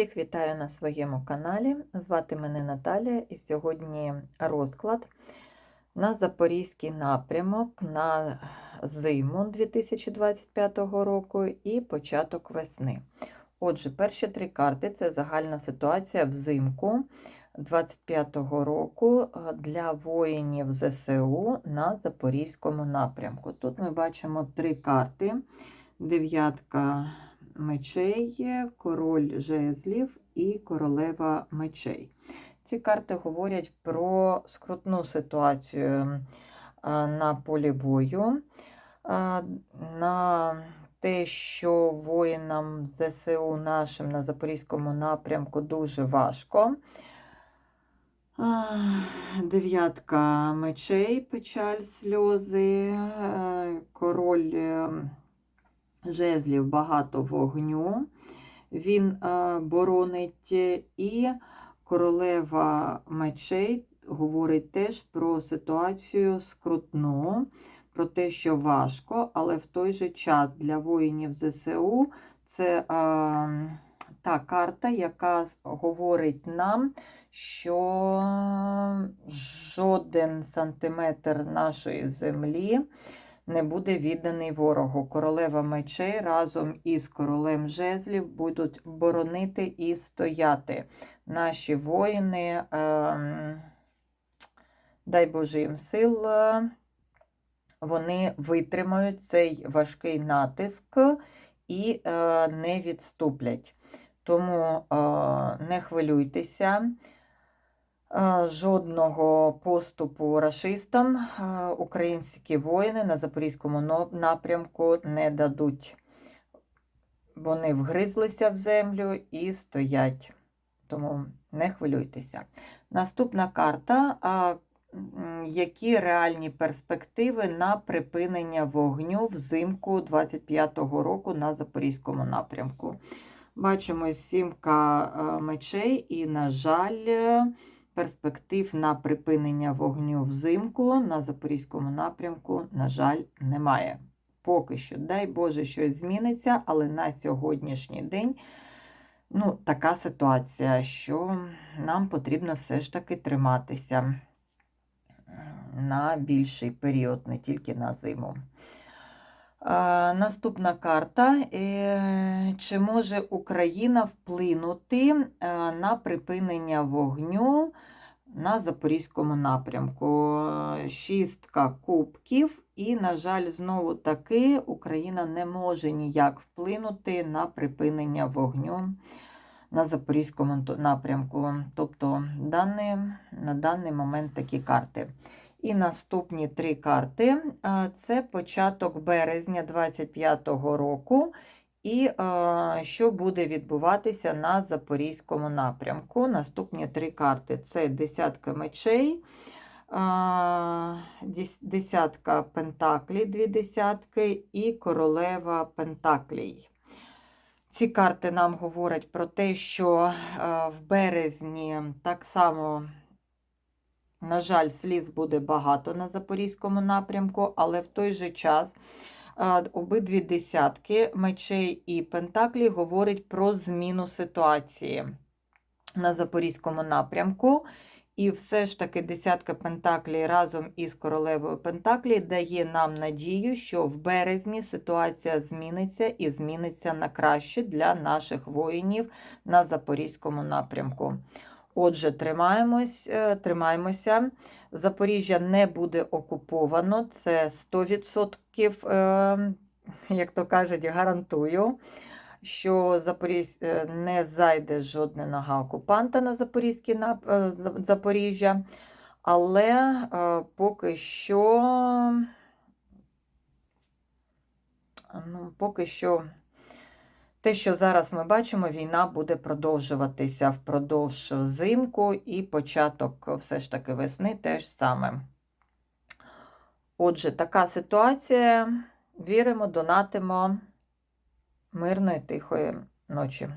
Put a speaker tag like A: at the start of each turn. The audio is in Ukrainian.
A: Всіх вітаю на своєму каналі. Звати мене Наталя, і сьогодні розклад на Запорізький напрямок на зиму 2025 року і початок весни. Отже, перші три карти це загальна ситуація взимку 25-го року для воїнів ЗСУ на Запорізькому напрямку. Тут ми бачимо три карти: дев'ятка мечей, король жезлів і королева мечей. Ці карти говорять про скрутну ситуацію на полі бою, на те, що воїнам ЗСУ нашим на Запорізькому напрямку дуже важко. Дев'ятка мечей, печаль, сльози, е, король жезлів багато вогню, він е, боронить і королева мечей говорить теж про ситуацію скрутну, про те, що важко, але в той же час для воїнів ЗСУ це е, та карта, яка говорить нам, що жоден сантиметр нашої землі не буде відданий ворогу. Королева мечей разом із королем жезлів будуть боронити і стояти. Наші воїни, е, дай Боже їм сил, вони витримають цей важкий натиск і е, не відступлять. Тому е, не хвилюйтеся жодного поступу рашистам українські воїни на Запорізькому напрямку не дадуть. Вони вгризлися в землю і стоять. Тому не хвилюйтеся. Наступна карта. Які реальні перспективи на припинення вогню взимку 25-го року на Запорізькому напрямку? Бачимо сімка мечей, і, на жаль, перспектив на припинення вогню взимку на Запорізькому напрямку, на жаль, немає. Поки що, дай Боже, щось зміниться, але на сьогоднішній день ну, така ситуація, що нам потрібно все ж таки триматися на більший період, не тільки на зиму. Наступна карта. Е, чи може Україна вплинути е, на припинення вогню на Запорізькому напрямку? Шістка кубків, і, на жаль, знову таки Україна не може ніяк вплинути на припинення вогню на Запорізькому напрямку. Тобто, на даний момент такі карти. І наступні три карти це початок березня 25-го року, і що буде відбуватися на Запорізькому напрямку. Наступні три карти це десятка мечей, десятка пентаклей, дві десятки, і королева пентаклій. Ці карти нам говорять про те, що в березні так само. На жаль, сліз буде багато на Запорізькому напрямку, але в той же час обидві десятки мечей і пентаклі говорять про зміну ситуації на Запорізькому напрямку. І все ж таки десятка Пентаклі разом із королевою Пентаклі дає нам надію, що в березні ситуація зміниться і зміниться на краще для наших воїнів на Запорізькому напрямку. Отже, тримаємось, е, тримаємося. Запоріжжя не буде окуповано, це 100%, е, як то кажуть, гарантую, що Запорізь е, не зайде жодна нога окупанта на Запорізьке Запоріжжя, але поки що, ну, поки що. Те, що зараз ми бачимо, війна буде продовжуватися впродовж зимку і початок все ж таки весни теж саме. Отже, така ситуація. Віримо, донатимо мирної тихої ночі.